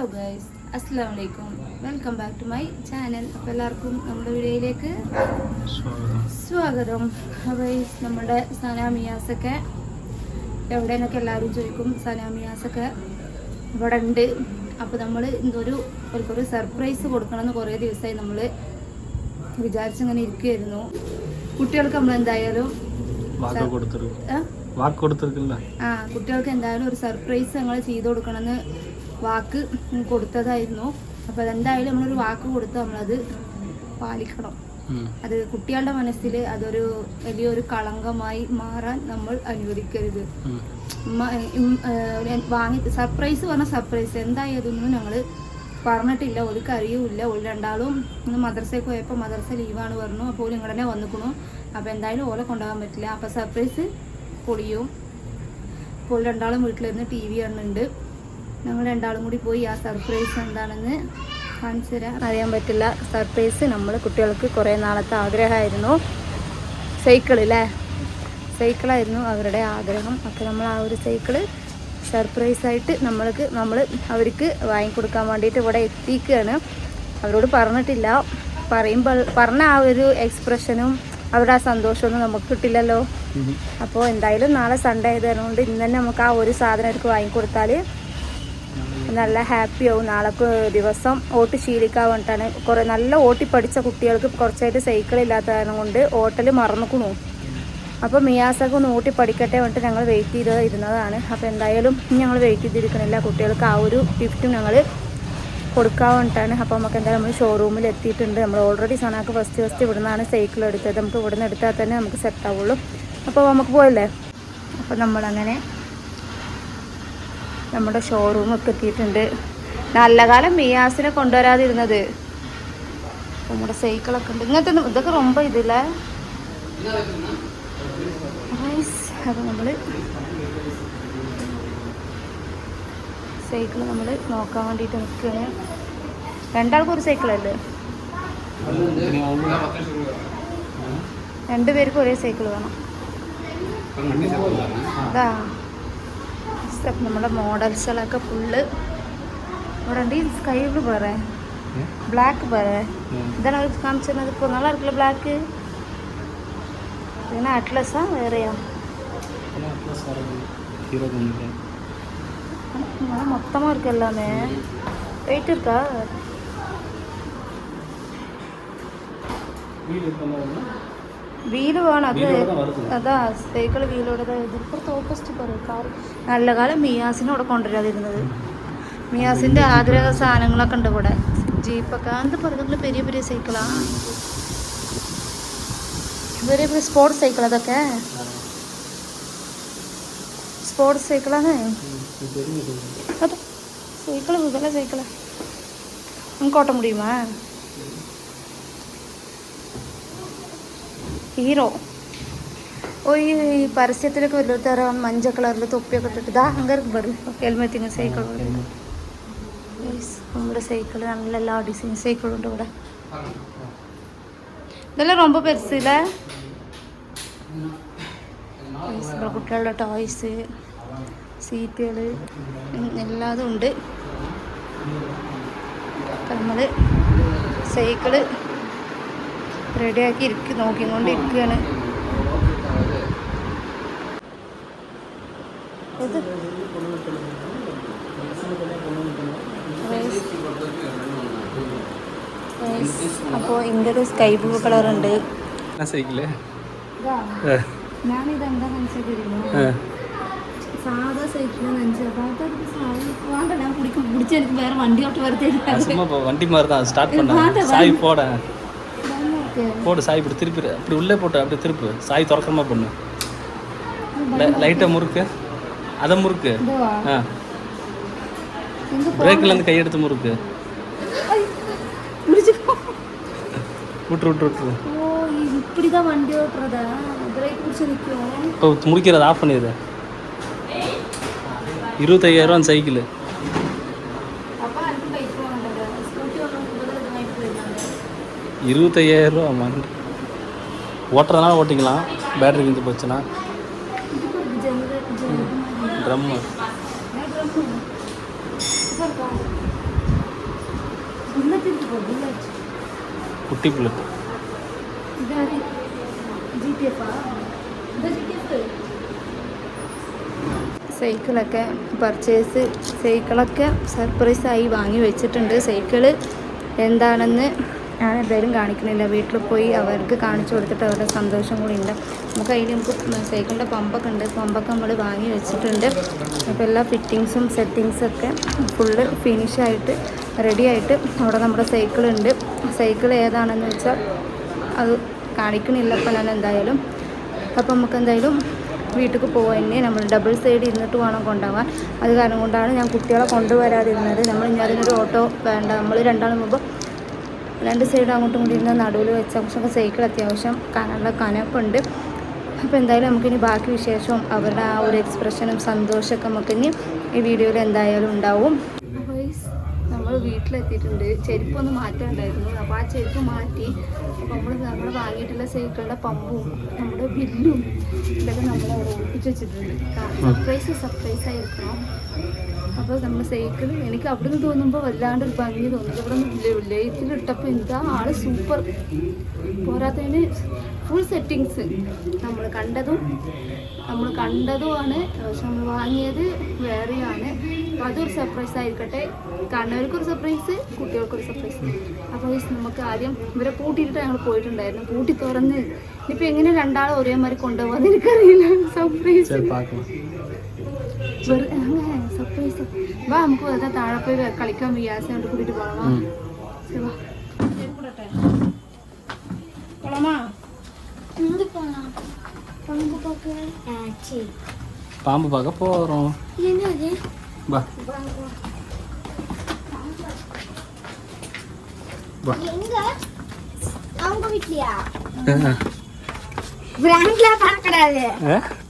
Hello guys അസ്സാം വലൈക്കും welcome back to my channel അപ്പോൾ എല്ലാവർക്കും നമ്മുടെ വീഡിയോയിലേക്ക് സ്വാഗതം. അപ്പോൾ നമ്മുടെ സനാമിയാസൊക്കെ എവിടെയെന്നൊക്കെ എല്ലാവരും ചോദിക്കും സനാമിയാസൊക്കെ ഇവിടെ ഉണ്ട് അപ്പോൾ നമ്മൾ എന്തൊരു ഒരു സർപ്രൈസ് കൊടുക്കണമെന്ന് കുറേ ദിവസമായി നമ്മൾ വിചാരിച്ചിങ്ങനെ ഇരിക്കുമായിരുന്നു കുട്ടികൾക്ക് നമ്മൾ എന്തായാലും ആ കുട്ടികൾക്ക് എന്തായാലും ഒരു സർപ്രൈസ് ഞങ്ങൾ ചെയ്തു കൊടുക്കണമെന്ന് വാക്ക് കൊടുത്തതായിരുന്നു. അപ്പോൾ അതെന്തായാലും നമ്മളൊരു വാക്ക് കൊടുത്ത് നമ്മളത് പാലിക്കണം. അത് കുട്ടികളുടെ മനസ്സിൽ അതൊരു വലിയൊരു കളങ്കമായി മാറാൻ നമ്മൾ അനുവദിക്കരുത്. വാങ്ങി സർപ്രൈസ് പറഞ്ഞ സർപ്രൈസ് എന്തായതൊന്നും ഞങ്ങൾ പറഞ്ഞിട്ടില്ല. ഒരു കറിയുമില്ല ഒരു രണ്ടാളും ഇന്ന് മദ്രസയിൽ പോയപ്പോൾ മദ്രസ ലീവാണ് പറഞ്ഞു. അപ്പോൾ തന്നെ വന്നിക്കണു. അപ്പോൾ എന്തായാലും ഓലെ കൊണ്ടുപോകാൻ പറ്റില്ല. അപ്പോൾ സർപ്രൈസ് പൊളിയും. അപ്പോൾ രണ്ടാളും വീട്ടിലിരുന്ന് ടി വി കാണുന്നുണ്ട്. ഞങ്ങൾ രണ്ടാളും കൂടി പോയി ആ സർപ്രൈസ് എന്താണെന്ന് കാണിച്ചു തരാൻ അറിയാൻ പറ്റില്ല. സർപ്രൈസ് നമ്മൾ കുട്ടികൾക്ക് കുറേ നാളത്തെ ആഗ്രഹമായിരുന്നു. സൈക്കിൾ അല്ലേ സൈക്കിളായിരുന്നു അവരുടെ ആഗ്രഹം. അപ്പോൾ നമ്മൾ ആ ഒരു സൈക്കിൾ സർപ്രൈസായിട്ട് നമ്മൾക്ക് നമ്മൾ അവർക്ക് വാങ്ങിക്കൊടുക്കാൻ വേണ്ടിയിട്ട് ഇവിടെ എത്തിക്കുകയാണ്. അവരോട് പറഞ്ഞിട്ടില്ല. പറയുമ്പോൾ പറഞ്ഞ ആ ഒരു എക്സ്പ്രഷനും അവരുടെ ആ സന്തോഷമൊന്നും നമുക്ക് കിട്ടില്ലല്ലോ. അപ്പോൾ എന്തായാലും നാളെ സൺഡേ ആയതുകൊണ്ട് ഇന്ന് തന്നെ നമുക്ക് ആ ഒരു സാധനം അവർക്ക് വാങ്ങിക്കൊടുത്താൽ നല്ല ഹാപ്പി ആവും. നാളെ ദിവസം ഓട്ട് ശീലിക്കാൻ വേണ്ടിയിട്ടാണ് കുറേ നല്ല ഓട്ടി പഠിച്ച കുട്ടികൾക്ക് കുറച്ചായിട്ട് സൈക്കിൾ ഇല്ലാത്ത കാരണം കൊണ്ട് ഓട്ടൽ മറന്നുക്കണു. അപ്പോൾ മിയാസൊക്കെ ഒന്ന് ഓട്ടി പഠിക്കട്ടെ വേണ്ടിയിട്ട് ഞങ്ങൾ വെയിറ്റ് ചെയ്ത് ഇരുന്നതാണ്. അപ്പോൾ എന്തായാലും ഞങ്ങൾ വെയിറ്റ് ചെയ്തിരിക്കണില്ല. കുട്ടികൾക്ക് ആ ഒരു ഗിഫ്റ്റും ഞങ്ങൾ കൊടുക്കാൻ വേണ്ടിയിട്ടാണ് അപ്പോൾ നമുക്ക് എന്തായാലും നമ്മൾ ഷോറൂമിൽ എത്തിയിട്ടുണ്ട്. നമ്മൾ ഓൾറെഡി സനാക്ക് ഫസ്റ്റ് ഫസ്റ്റ് ഇവിടെ നിന്നാണ് സൈക്കിൾ എടുത്തത്. നമുക്ക് ഇവിടെ നിന്ന് എടുത്താൽ തന്നെ നമുക്ക് സെറ്റ് ആവുള്ളൂ. അപ്പോൾ നമുക്ക് പോയല്ലേ? അപ്പോൾ നമ്മളങ്ങനെ നമ്മുടെ ഷോറൂമൊക്കെ എത്തിയിട്ടുണ്ട്. നല്ല കാലം മിയാസിനെ കൊണ്ടുവരാതിരുന്നത്. നമ്മുടെ സൈക്കിളൊക്കെ ഉണ്ട്. ഇങ്ങനത്തെ ഇതൊക്കെ റൊമ്പ ഇതില്ലേ? അപ്പം നമ്മൾ സൈക്കിൾ നമ്മൾ നോക്കാൻ വേണ്ടിയിട്ട് നിൽക്കുകയാണ് രണ്ടാൾക്കും ഒരു സൈക്കിളല്ലേ? രണ്ടുപേർക്കും ഒരേ സൈക്കിൾ വേണം. അതാ സ്റ്റെപ്പ് നമ്മുടെ മോഡൽസുകളൊക്കെ ഫുള്ള് ഇവിടെ ഉണ്ട് ഈ സ്കൈ ബ്ലൂ വേറെ ബ്ലാക്ക് വേറെ ഇതാണ് അവർ കാണിച്ചിരുന്നത് ഇപ്പോൾ நல்லா இருக்குல்ல ബ്ലാക്ക് ഇതിന് അറ്റ്ലസാ വേറെയാ ஹீரோ பண்ணிட்டேன் நல்லா மொத்தமாக இருக்கு எல்லாமே வெயிட் இருக்கா வீடு இருக்கணும் വീൽ അത് അതാ സൈക്കിൾ വീലോടത് ഇതിപ്പുറത്ത് ഓപ്പോസിറ്റ് പറയും. കാർ നല്ല കാലം മിയാസിനെ മിയാസിനോടെ കൊണ്ടുവരാതിരുന്നത്. മിയാസിന്റെ ആഗ്രഹ സാധനങ്ങളൊക്കെ ഉണ്ട് ഇവിടെ. ജീപ്പൊക്കെ. അത് പറഞ്ഞ പെരിയ പെരിയ സൈക്കിളാണ് പെരിയ പെരിയ സ്പോർട്സ് സൈക്കിൾ അതൊക്കെ സ്പോർട്സ് സൈക്കിളാണ്? അത് സൈക്കിൾ വിതല സൈക്കിളാ. നമുക്ക് ഓട്ടം മുടിയുമാ ഹീറോ ഓ ഈ പരസ്യത്തിലൊക്കെ വല്ലത്തറ മഞ്ഞ കളറിൽ തൊപ്പിയൊക്കെ ഇട്ടിട്ട് ഇതാ അങ്ങനെ പറയും ഹെൽമെറ്റിങ് സൈക്കിൾ നമ്മുടെ സൈക്കിൾ നല്ല എല്ലാ ഡിസൈൻ സൈക്കിളും ഉണ്ട് ഇവിടെ ഇതെല്ലാം ரொம்ப പെരുസില്ല ഇവിടെ കുട്ടികളുടെ ടോയ്സ് സീറ്റുകൾ എല്ലാതും ഉണ്ട് അപ്പം നമ്മൾ സൈക്കിള് റെഡിയാക്കി ഇരിക്കും നോക്കിക്കൊണ്ടിരിക്കുകയാണ് ഇത് അപ്പോൾ ഇതിൻ്റെ ഒരു സ്കൈ ബ്ലൂ കളർ ഉണ്ട് என்ன சைக்கிள் ഞാനിത് എന്താ മനസ്സിലാക്കിയിരുന്നു സാധാ സൈക്കിൾ മനസ്സിലാക്കാം അതൊരു സാധനം വേണ്ട ഞാൻ പിടിക്കും പിടിച്ച് എനിക്ക് വേറെ വണ്ടി ഓട്ട് വെറുതെ சும்மா இப்போ வண்டி மாதிரி தான் ஸ்டார்ட் பண்ணேன் சாய் போட போடு சாய் இப்படி திருப்பி அப்படி உள்ளே போட்டு அப்படி திருப்பு. சாய் திறக்கமா பண்ணு. லைட்டாக முறுக்கு. அதை முறுக்கு. ஆ. பிரேக்கில் இருந்து கையெடுத்து முறுக்கு. பிடிச்சிக்கோ விட்டுரு விட்டுரு விட்டுரு. ஓ இப்படிதான் வண்டி ஓட்டுறதா? பிரேக் பிடிச்சி நிற்கும். இப்போ முடிக்கிறது ஆஃப் பண்ணிடு. இருபத்தையாயிரம் சைக்கிள். ബുള്ളറ്റ് എടുത്ത് പോ ബുള്ളറ്റ് കുട്ടി ബുള്ളറ്റ് ഇതാര് ജി ടി എഫ് സൈക്കിളൊക്കെ പർച്ചേസ് സൈക്കിളൊക്കെ സർപ്രൈസായി വാങ്ങി വെച്ചിട്ടുണ്ട് സൈക്കിള് എന്താണെന്ന് ഞാൻ എന്തായാലും കാണിക്കണില്ല വീട്ടിൽ പോയി അവർക്ക് കാണിച്ചു കൊടുത്തിട്ട് അവരുടെ സന്തോഷം കൂടി ഉണ്ട് നമുക്ക് അതിൽ നമുക്ക് സൈക്കിളിന്റെ പമ്പൊക്കെ ഉണ്ട്. പമ്പൊക്കെ നമ്മൾ വാങ്ങി വെച്ചിട്ടുണ്ട്. അപ്പോൾ എല്ലാ ഫിറ്റിങ്സും സെറ്റിങ്സൊക്കെ ഫുള്ള് ഫിനിഷായിട്ട് റെഡി ആയിട്ട് അവിടെ നമ്മുടെ സൈക്കിളുണ്ട് സൈക്കിൾ ഏതാണെന്ന് വെച്ചാൽ അത് കാണിക്കണില്ല അപ്പം ഞാൻ എന്തായാലും. അപ്പം നമുക്ക് എന്തായാലും വീട്ടിൽ പോകാൻ തന്നെ നമ്മൾ ഡബിൾ സൈഡ് ഇരുന്നിട്ട് വേണം കൊണ്ടുപോകാൻ അത് കാരണം കൊണ്ടാണ് ഞാൻ കുട്ടികളെ കൊണ്ടുവരാതിരുന്നത്. നമ്മൾ ഇനി അതിനൊരു ഓട്ടോ വേണ്ട. നമ്മൾ രണ്ടാളും മുമ്പ് രണ്ട് സൈഡും അങ്ങോട്ടും ഇങ്ങോട്ടും ഇരുന്ന് നടുവിൽ വെച്ച പക്ഷേ സൈക്കിൾ അത്യാവശ്യം കാണാനുള്ള കനപ്പുണ്ട്. അപ്പോൾ എന്തായാലും നമുക്കിനി ബാക്കി വിശേഷവും അവരുടെ ആ ഒരു എക്സ്പ്രഷനും സന്തോഷമൊക്കെ നമുക്കിനി ഈ വീഡിയോയിൽ എന്തായാലും ഉണ്ടാവും. നമ്മൾ വീട്ടിലെത്തിയിട്ടുണ്ട്. ചെരുപ്പൊന്ന് മാറ്റാണ്ടായിരുന്നു അപ്പോൾ ആ ചെരുപ്പ് മാറ്റി അപ്പോൾ നമ്മൾ നമ്മൾ വാങ്ങിയിട്ടുള്ള സൈക്കിളുടെ പമ്പും നമ്മുടെ ബില്ലും ഇതൊക്കെ നമ്മൾ അവിടെ ഒളിപ്പിച്ച് വെച്ചിട്ടുണ്ട്. സർപ്രൈസ് സർപ്രൈസ് ആയിരിക്കണം. അപ്പോൾ നമ്മുടെ സൈക്കിൾ എനിക്ക് അവിടുന്ന് തോന്നുമ്പോ വല്ലാണ്ട് ഒരു ഭംഗി തോന്നുന്നു ഇവിടെ ലൈറ്റിൽ ഇട്ടപ്പോൾ എന്താ ആൾ സൂപ്പർ പോരാത്തതിന് ഫുൾ സെറ്റിങ്സ് നമ്മൾ കണ്ടതും നമ്മൾ കണ്ടതുമാണ് പക്ഷെ നമ്മൾ വാങ്ങിയത് വേറെയാണ്. അപ്പോൾ അതൊരു സർപ്രൈസ് ആയിരിക്കട്ടെ. കണ്ണവർക്കൊരു സർപ്രൈസ് കുട്ടികൾക്കൊരു സർപ്രൈസ് അപ്പോൾ നമുക്ക് ആദ്യം ഇവരെ പൂട്ടിയിട്ട് ഞങ്ങൾ പോയിട്ടുണ്ടായിരുന്നു. പൂട്ടി തുറന്ന്. ഇനിയിപ്പോൾ എങ്ങനെ രണ്ടാളും ഒരേമാതിരി കൊണ്ടുപോകാൻ എനിക്കറിയില്ല. സർപ്രൈസ് സർപ്രൈസ് വാ നമുക്ക് വെറുതെ താഴെ പോയി വെ- കളിക്കാൻ വിയാസ കൊണ്ട് കൂട്ടിട്ട് പോകണം ம் ശരി, വാ. പോളാമാ எங்க போலாம் பங்கு பார்க்க சரி பாம்பு பார்க்க போகிறோம் என்னது வா வா எங்க அவங்க வீட்லயா பிராங்க்ல பண்ணக்கூடாது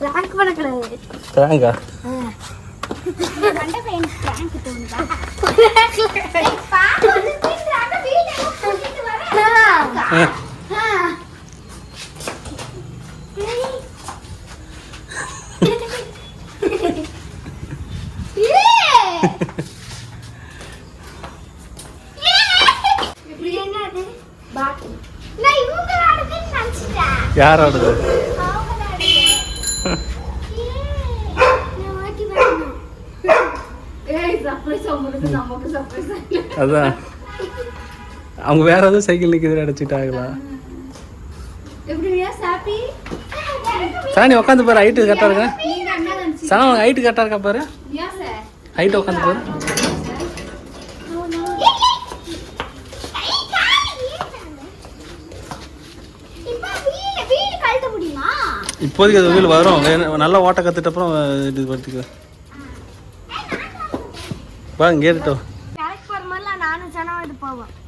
பிராங்க் பண்ணக்கூடாது தேங்கா கண்ட பையன் prank pak, kamu tinggal kan nah ini udah ada di mana. அதான். அவங்க வேற ஏதோ சைக்கிள் நிற்கிறது அடைச்சிட்டாங்களா? சாணி உட்காந்து பாரு ஹைட்டு கரெக்டாக இருக்கா? சாணி உனக்கு ஹைட்டு கரெக்டாக இருக்கா பாரு? ஹைட்டு உட்காந்து பாரு. இப்போதைக்கு அது வீல் வரும். நல்லா ஓட்ட கற்றுட்டு அப்புறம் இது படுத்திக்கலாம் வா இங்கே இருக்கட்டும்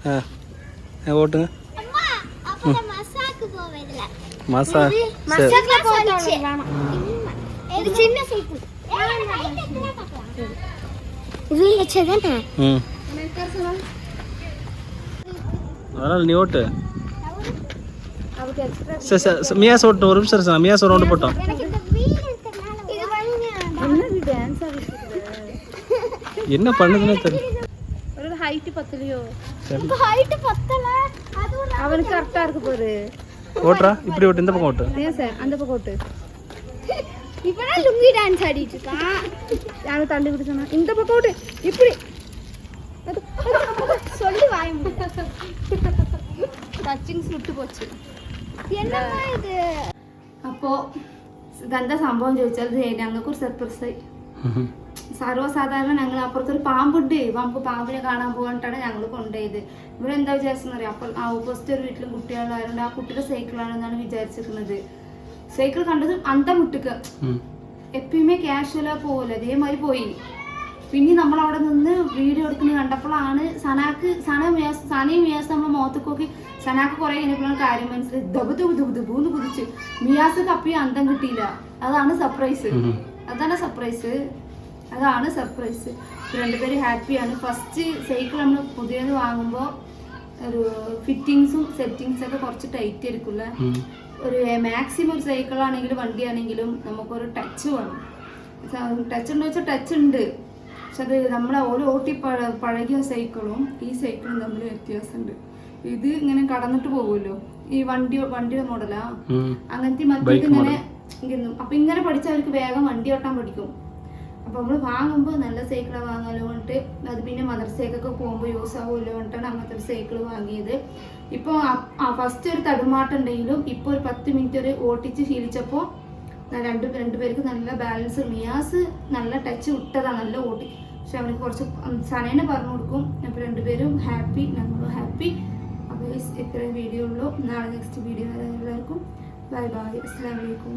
ஆ ஓட்டுங்க. மசா சின்ன சைக்கிள் வீல் வச்சதானே ம். அதனால் நீ ஓட்டு. ஒரு நிமிஷம் மியா சோ போட்டோம். என்ன பண்ணுதுன்னு தெரியல ஒரு ஹைட் பத்தலையோ? ஹைட் பத்தல. அவனுக்கு கரெக்டா இருக்கு பாரு. ஓட்றா இப்படி ஓட்டு இந்த பக்கம் ஓட்டு. ஏன் சார் அந்த பக்கம் ஓட்டு. இப்பதான் லுங்கி டான்ஸ் ஆடிட்டு இருக்கான். யாரும் தள்ளி விட்டு இந்த பக்கம் ஓட்டு. இப்படி. சொல்லி வாய டச்சிங் சுட்டு போச்சு. என்னமா இது? അപ്പോ ഗന്ധ സംഭവം ചോദിച്ചാൽ ഞങ്ങൾക്ക് ഒരു സർപ്രൈസ് സർവസാധാരണ ഞങ്ങൾ അപ്പുറത്തൊരു പാമ്പുണ്ട്. നമുക്ക് പാമ്പിനെ കാണാൻ പോകാനിട്ടാണ് ഞങ്ങൾ കൊണ്ടുപോയത്. ഇവിടെ എന്താ വിചാരിച്ചെന്നറിയാം അപ്പോൾ ആ ഓപ്പോസിറ്റ് ഒരു വീട്ടിലും കുട്ടികളായതുകൊണ്ട് ആ കുട്ടിയുടെ സൈക്കിളാണെന്നാണ് വിചാരിച്ചിരിക്കുന്നത്. സൈക്കിൾ കണ്ടത് അന്തം വിട്ടുക ம் എപ്പോഴുമേ ക്യാഷ്വലാ പോകില്ല അതേമാതിരി പോയി. പിന്നെ നമ്മൾ അവിടെ നിന്ന് വീഡിയോ എടുക്കുന്നത് കണ്ടപ്പോഴാണ് സനാക്ക് സന മിയാസ് സനയും മിയാസ് നമ്മളെ മുഖത്തൊക്കെ നോക്കി സനാക്ക് കുറെ കഴിഞ്ഞപ്പോഴാണ് കാര്യം മനസ്സിലായി. ദബ് ദബ് ദബ് ദബൂന്ന് കുതിച്ച്. മിയാസ് കപ്പിയും അന്തം കിട്ടിയില്ല. അതാണ് സർപ്രൈസ് അതാണ് സർപ്രൈസ് അതാണ് സർപ്രൈസ് രണ്ടുപേരും ഹാപ്പിയാണ് ഫസ്റ്റ് സൈക്കിൾ നമ്മൾ പുതിയത് വാങ്ങുമ്പോൾ ഒരു ഫിറ്റിങ്സും സെറ്റിങ്സും ഒക്കെ കുറച്ച് ടൈറ്റ് ആയിരിക്കില്ല ഒരു മാക്സിമം ഒരു സൈക്കിളാണെങ്കിലും വണ്ടിയാണെങ്കിലും നമുക്കൊരു ടച്ച് വേണം. ടച്ച് ഉണ്ടോ വെച്ചാൽ ടച്ച് ഉണ്ട്. പക്ഷെ അത് നമ്മളെ ഓരോ ഓട്ടി പഴ പഴകിയ സൈക്കിളും ഈ സൈക്കിളും തമ്മിൽ വ്യത്യാസമുണ്ട്. ഇത് ഇങ്ങനെ കടന്നിട്ട് പോകുമല്ലോ ഈ വണ്ടി വണ്ടിയുടെ മോഡലാ അങ്ങനത്തെ മറ്റേ ഇങ്ങനെ അപ്പൊ ഇങ്ങനെ പഠിച്ചാൽ അവർക്ക് വേഗം വണ്ടി ഓട്ടാൻ പഠിക്കും. അപ്പൊ നമ്മൾ വാങ്ങുമ്പോൾ നല്ല സൈക്കിളാ വാങ്ങാലോ എന്നിട്ട് അത് പിന്നെ മദർസേക്കൊക്കെ പോകുമ്പോൾ യൂസ് ആവുമല്ലോ എന്നിട്ടാണ് അങ്ങനത്തെ ഒരു സൈക്കിൾ വാങ്ങിയത്. ഇപ്പോൾ ഫസ്റ്റ് ഒരു തടുമാട്ടം ഉണ്ടെങ്കിലും ഇപ്പോൾ ഒരു പത്ത് മിനിറ്റ് ഒരു ഓട്ടിച്ച് ശീലിച്ചപ്പോൾ രണ്ട് രണ്ട് പേർക്ക് നല്ല ബാലൻസ് മിയാസ് നല്ല ടച്ച് വിട്ടതാണ് നല്ല ഓട്ടി. പക്ഷെ അവർക്ക് കുറച്ച് സനേനെ പറഞ്ഞു കൊടുക്കും. അപ്പോൾ രണ്ടുപേരും ഹാപ്പി നമ്മളും ഹാപ്പി അപ്പോൾ ഇത്രയും വീഡിയോ ഉള്ളൂ. നാളെ നെക്സ്റ്റ് വീഡിയോ എല്ലാവർക്കും. ബൈ ബൈ അസ്സാം വലൈക്കും